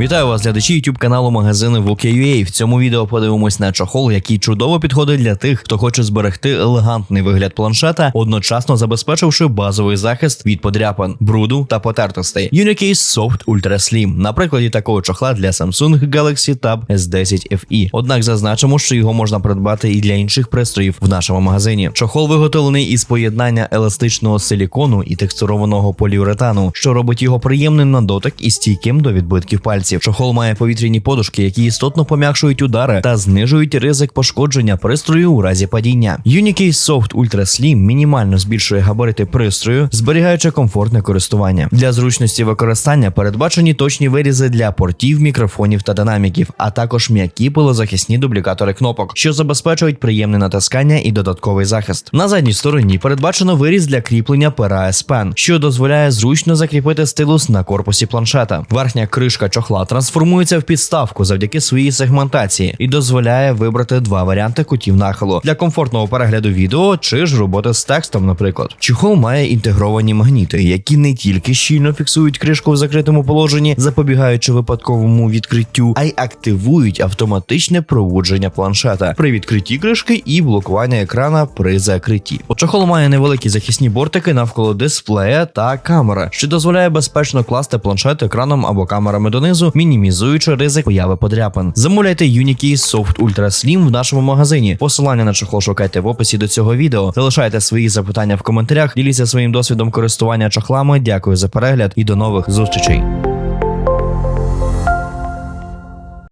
Вітаю вас, глядачі YouTube каналу магазину VOK.UA. В цьому відео подивимось на чохол, який чудово підходить для тих, хто хоче зберегти елегантний вигляд планшета, одночасно забезпечивши базовий захист від подряпин, бруду та потертостей. Unicase Soft Ultra Slim на прикладі такого чохла для Samsung Galaxy Tab S10 FE. Однак зазначимо, що його можна придбати і для інших пристроїв в нашому магазині. Чохол виготовлений із поєднання еластичного силікону і текстурованого поліуретану, що робить його приємним на дотик і стійким до відбитків пальців. Чохол має повітряні подушки, які істотно пом'якшують удари та знижують ризик пошкодження пристрою у разі падіння. Unicase Soft Ultra Slim мінімально збільшує габарити пристрою, зберігаючи комфортне користування. Для зручності використання передбачені точні вирізи для портів, мікрофонів та динаміків, а також м'які пилозахисні дублікатори кнопок, що забезпечують приємне натискання і додатковий захист. На задній стороні передбачено виріз для кріплення пера S Pen, що дозволяє зручно закріпити стилус на корпусі планшета. Верхня кришка чохла трансформується в підставку завдяки своїй сегментації і дозволяє вибрати два варіанти кутів нахилу для комфортного перегляду відео чи ж роботи з текстом, наприклад. Чохол має інтегровані магніти, які не тільки щільно фіксують кришку в закритому положенні, запобігаючи випадковому відкриттю, а й активують автоматичне проводження планшета при відкритті кришки і блокування екрана при закритті. Чохол має невеликі захисні бортики навколо дисплея та камери, що дозволяє безпечно класти планшет екраном або камерами донизу, мінімізуючи ризик появи подряпин. Замовляйте Unikey Soft Ultra Slim в нашому магазині. Посилання на чохло шукайте в описі до цього відео. Залишайте свої запитання в коментарях, діліться своїм досвідом користування чохлами. Дякую за перегляд і до нових зустрічей.